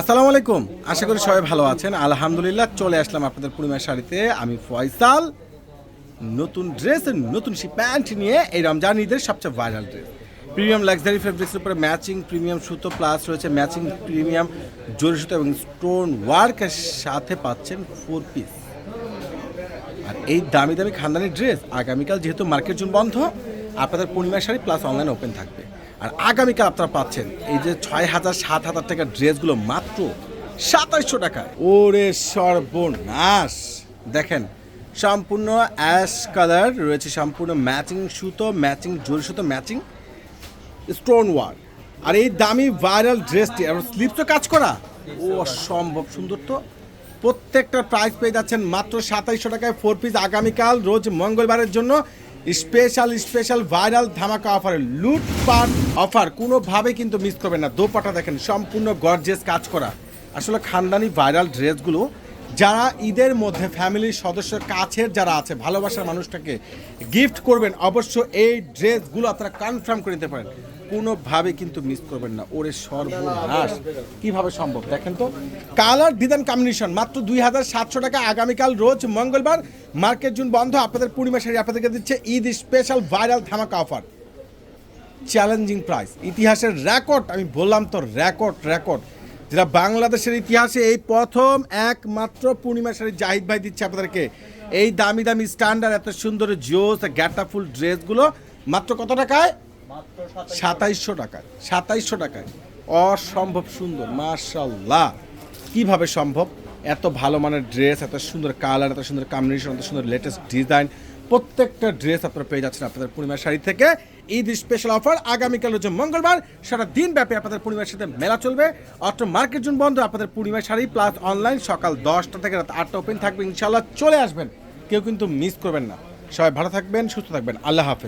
আসসালামু আলাইকুম। আশা করি সবাই ভালো আছেন। আলহামদুলিল্লাহ, চলে আসলাম আপনাদের পূর্ণিমার শাড়িতে। আমি ফয়সাল। নতুন ড্রেস নতুন সি প্যান্ট নিয়ে এই রমজান ঈদের সবচেয়ে ভাইরাল ড্রেস প্রিমিয়াম লাক্সারি ফেব্রিক্সের উপরে ম্যাচিং প্রিমিয়াম সুতো প্লাস রয়েছে ম্যাচিং প্রিমিয়াম জরি সুতো এবং স্টোন ওয়ার্কের সাথে পাচ্ছেন ফোর পিস আর এই দামি দামি খানদানি ড্রেস আগামীকাল যেহেতু মার্কেট জুন বন্ধ, আপনাদের Purnima sari plus online open থাকবে। আর আগামীকাল আপনারা পাচ্ছেন এই যে ছয় হাজার সাত হাজার টাকার ড্রেসগুলো মাত্র সাতাইশশো টাকায়। ওরে সর্বনাশ। দেখেন সম্পূর্ণ অ্যাশ কালার রয়েছে সম্পূর্ণ ম্যাচিং সুতো ম্যাচিং জরি সুতো ম্যাচিং স্টোন ওয়ার্ক। আর এই দামি ভাইরাল ড্রেসটি আর স্লিপসও কাজ করা? ও অসম্ভব সুন্দর তো। প্রত্যেকটা প্রাইস পেয়ে যাচ্ছেন মাত্র সাতাইশশো টাকায় ফোর পিস আগামীকাল রোজ মঙ্গলবারের জন্য স্পেশাল স্পেশাল ভাইরাল ধামাকা অফার লুটপাট অফার। কোনোভাবে কিন্তু মিস করবেন না। দোপাটা দেখেন, সম্পূর্ণ গর্জেস কাজ করা। আসলে খানদানি ভাইরাল ড্রেসগুলো, যারা ঈদের মধ্যে ফ্যামিলির সদস্য কাছের যারা আছে, ভালোবাসার মানুষটাকে গিফট করবেন, অবশ্য এই ড্রেসগুলো আপনারা কনফার্ম করে নিতে পারেন। কোনোভাবে কিন্তু মিস করবেন না। ওরে সর্বনাশ। কীভাবে সম্ভব? দেখেন তো। কালার ডিজাইন কম্বিনেশন মাত্র দুই হাজার সাতশো টাকা। আগামীকাল রোজ মঙ্গলবার মার্কেট জুন বন্ধ আপনাদের পূর্ণিমা শাড়ি আপনাদেরকে দিচ্ছে ঈদ স্পেশাল ভাইরাল ধামাকা অফার চ্যালেঞ্জিং প্রাইস ইতিহাসের রেকর্ড আমি বললাম তো রেকর্ড রেকর্ড যেটা বাংলাদেশের ইতিহাসে এই প্রথম একমাত্র পূর্ণিমা শাড়ি জাহিদ ভাই দিচ্ছে আপনাদেরকে। এই দামি দামি স্ট্যান্ডার্ড এত সুন্দর জোস গ্যাটাফুল ড্রেসগুলো মাত্র কত টাকায়? সাতাইশশো টাকায় সাতাইশশো টাকায়। অসম্ভব সুন্দর মার্শাল্লাহ কীভাবে সম্ভব? এত ভালো মানের ড্রেস এত সুন্দর কালার এত সুন্দর কম্বিনেশন এত সুন্দর লেটেস্ট ডিজাইন প্রত্যেকটা ড্রেস আপনারা পেয়ে যাচ্ছেন আপনাদের পূর্ণিমার শাড়ি থেকে। ঈদ স্পেশাল অফার আগামীকাল হচ্ছে মঙ্গলবার, সারা দিন ব্যাপী আপনাদের পূর্ণিমার সাথে মেলা চলবে। অত্র মার্কেট জুন বন্ধ, আপনাদের পূর্ণিমার শাড়ি প্লাস অনলাইন সকাল দশটা থেকে রাত আটটা ওপেন থাকবে। ইনশাল্লাহ চলে আসবেন, কেউ কিন্তু মিস করবেন না। সবাই ভালো থাকবেন, সুস্থ থাকবেন। আল্লাহ হাফেজ।